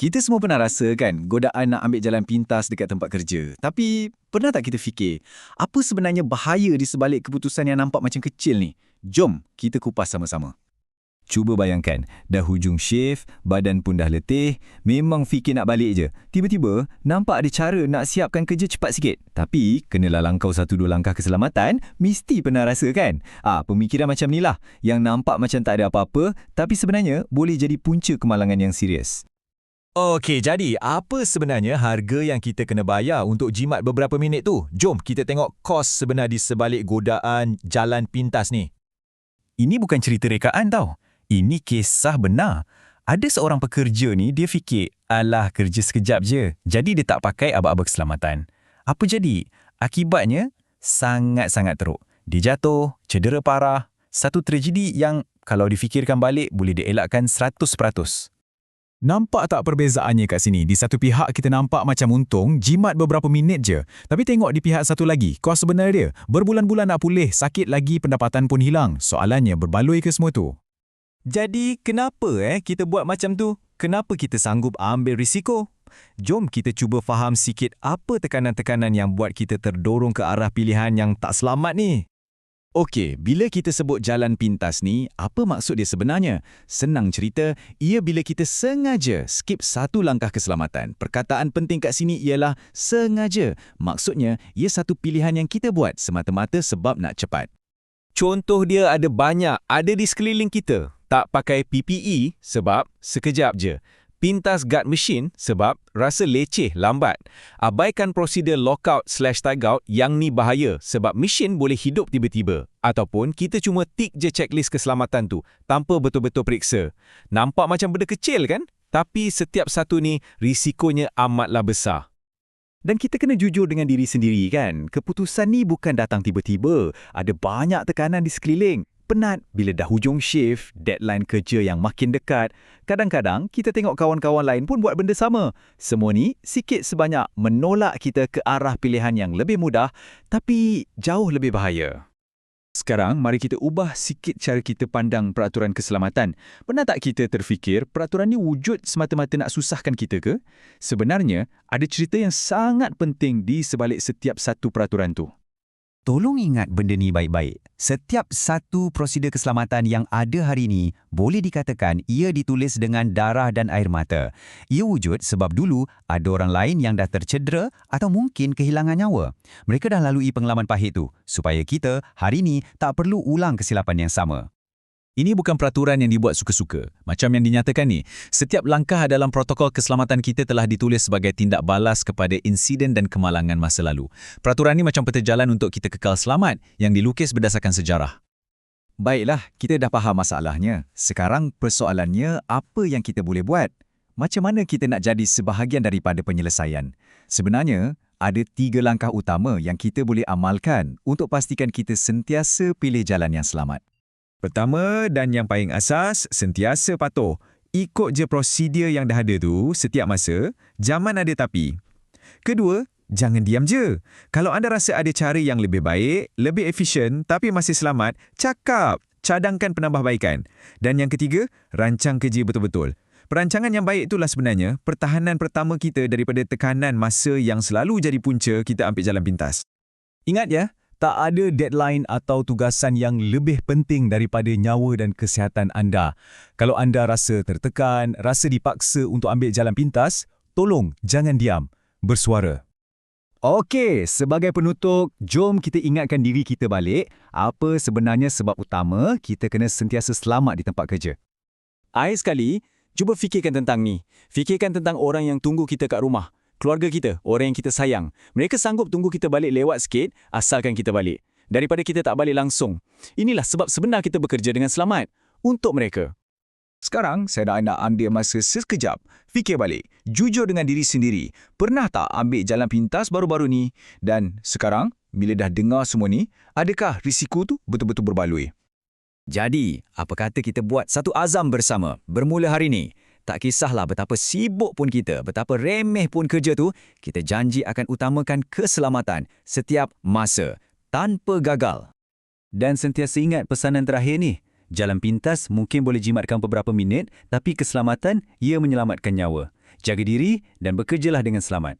Kita semua pernah rasa kan godaan nak ambil jalan pintas dekat tempat kerja. Tapi pernah tak kita fikir, apa sebenarnya bahaya di sebalik keputusan yang nampak macam kecil ni? Jom kita kupas sama-sama. Cuba bayangkan, dah hujung shift, badan pun dah letih, memang fikir nak balik je. Tiba-tiba, nampak ada cara nak siapkan kerja cepat sikit. Tapi, kenalah langkau satu dua langkah keselamatan, mesti pernah rasa kan? Ah, pemikiran macam ni lah, yang nampak macam tak ada apa-apa, tapi sebenarnya boleh jadi punca kemalangan yang serius. Okey, jadi apa sebenarnya harga yang kita kena bayar untuk jimat beberapa minit tu? Jom kita tengok kos sebenar di sebalik godaan jalan pintas ni. Ini bukan cerita rekaan tau. Ini kisah benar. Ada seorang pekerja ni, dia fikir, alah kerja sekejap je. Jadi dia tak pakai aba-aba keselamatan. Apa jadi? Akibatnya, sangat-sangat teruk. Dia jatuh, cedera parah. Satu tragedi yang kalau difikirkan balik boleh dielakkan 100%. Nampak tak perbezaannya kat sini? Di satu pihak kita nampak macam untung, jimat beberapa minit je. Tapi tengok di pihak satu lagi, kos sebenar dia. Berbulan-bulan nak pulih, sakit lagi pendapatan pun hilang. Soalannya berbaloi ke semua tu? Jadi, kenapa eh kita buat macam tu? Kenapa kita sanggup ambil risiko? Jom kita cuba faham sikit apa tekanan-tekanan yang buat kita terdorong ke arah pilihan yang tak selamat ni. Okey, bila kita sebut jalan pintas ni, apa maksud dia sebenarnya? Senang cerita, ia bila kita sengaja skip satu langkah keselamatan. Perkataan penting kat sini ialah sengaja. Maksudnya, ia satu pilihan yang kita buat semata-mata sebab nak cepat. Contoh dia ada banyak, ada di sekeliling kita. Tak pakai PPE sebab sekejap je pintas guard machine sebab rasa leceh lambat. Abaikan prosedur lockout slash tagout yang ni bahaya sebab mesin boleh hidup tiba-tiba. Ataupun kita cuma tik je checklist keselamatan tu tanpa betul-betul periksa. Nampak macam benda kecil kan? Tapi setiap satu ni risikonya amatlah besar. Dan kita kena jujur dengan diri sendiri kan? Keputusan ni bukan datang tiba-tiba. Ada banyak tekanan di sekeliling penat bila dah hujung shift, deadline kerja yang makin dekat. Kadang-kadang kita tengok kawan-kawan lain pun buat benda sama. Semua ni sikit sebanyak menolak kita ke arah pilihan yang lebih mudah tapi jauh lebih bahaya. Sekarang, mari kita ubah sikit cara kita pandang peraturan keselamatan. Pernah tak kita terfikir peraturan ni wujud semata-mata nak susahkan kita ke? Sebenarnya, ada cerita yang sangat penting di sebalik setiap satu peraturan tu. Tolong ingat benda ni baik-baik. Setiap satu prosedur keselamatan yang ada hari ini boleh dikatakan ia ditulis dengan darah dan air mata. Ia wujud sebab dulu ada orang lain yang dah tercedera atau mungkin kehilangan nyawa. Mereka dah lalui pengalaman pahit tu supaya kita hari ini tak perlu ulang kesilapan yang sama. Ini bukan peraturan yang dibuat suka-suka. Macam yang dinyatakan ni, setiap langkah dalam protokol keselamatan kita telah ditulis sebagai tindak balas kepada insiden dan kemalangan masa lalu. Peraturan ni macam peta jalan untuk kita kekal selamat yang dilukis berdasarkan sejarah. Baiklah, kita dah faham masalahnya. Sekarang persoalannya apa yang kita boleh buat? Macam mana kita nak jadi sebahagian daripada penyelesaian? Sebenarnya, ada tiga langkah utama yang kita boleh amalkan untuk pastikan kita sentiasa pilih jalan yang selamat. Pertama dan yang paling asas, sentiasa patuh. Ikut je prosedur yang dah ada tu setiap masa, zaman ada tapi. Kedua, jangan diam je. Kalau anda rasa ada cara yang lebih baik, lebih efisien tapi masih selamat, cakap. Cadangkan penambahbaikan. Dan yang ketiga, rancang kerja betul-betul. Perancangan yang baik itulah sebenarnya pertahanan pertama kita daripada tekanan masa yang selalu jadi punca kita ambil jalan pintas. Ingat ya, tak ada deadline atau tugasan yang lebih penting daripada nyawa dan kesihatan anda. Kalau anda rasa tertekan, rasa dipaksa untuk ambil jalan pintas, tolong jangan diam. Bersuara. Okey, sebagai penutup, jom kita ingatkan diri kita balik apa sebenarnya sebab utama kita kena sentiasa selamat di tempat kerja. Akhir sekali, cuba fikirkan tentang ni. Fikirkan tentang orang yang tunggu kita kat rumah keluarga kita, orang yang kita sayang. Mereka sanggup tunggu kita balik lewat sikit asalkan kita balik. Daripada kita tak balik langsung. Inilah sebab sebenar kita bekerja dengan selamat. Untuk mereka. Sekarang, saya nak ambil masa sekejap. Fikir balik. Jujur dengan diri sendiri. Pernah tak ambil jalan pintas baru-baru ni? Dan sekarang, bila dah dengar semua ni, adakah risiko tu betul-betul berbaloi? Jadi, apa kata kita buat satu azam bersama bermula hari ini? Tak kisahlah betapa sibuk pun kita, betapa remeh pun kerja tu, kita janji akan utamakan keselamatan setiap masa, tanpa gagal. Dan sentiasa ingat pesanan terakhir ni, jalan pintas mungkin boleh jimatkan beberapa minit, tapi keselamatan ia menyelamatkan nyawa. Jaga diri dan bekerjalah dengan selamat.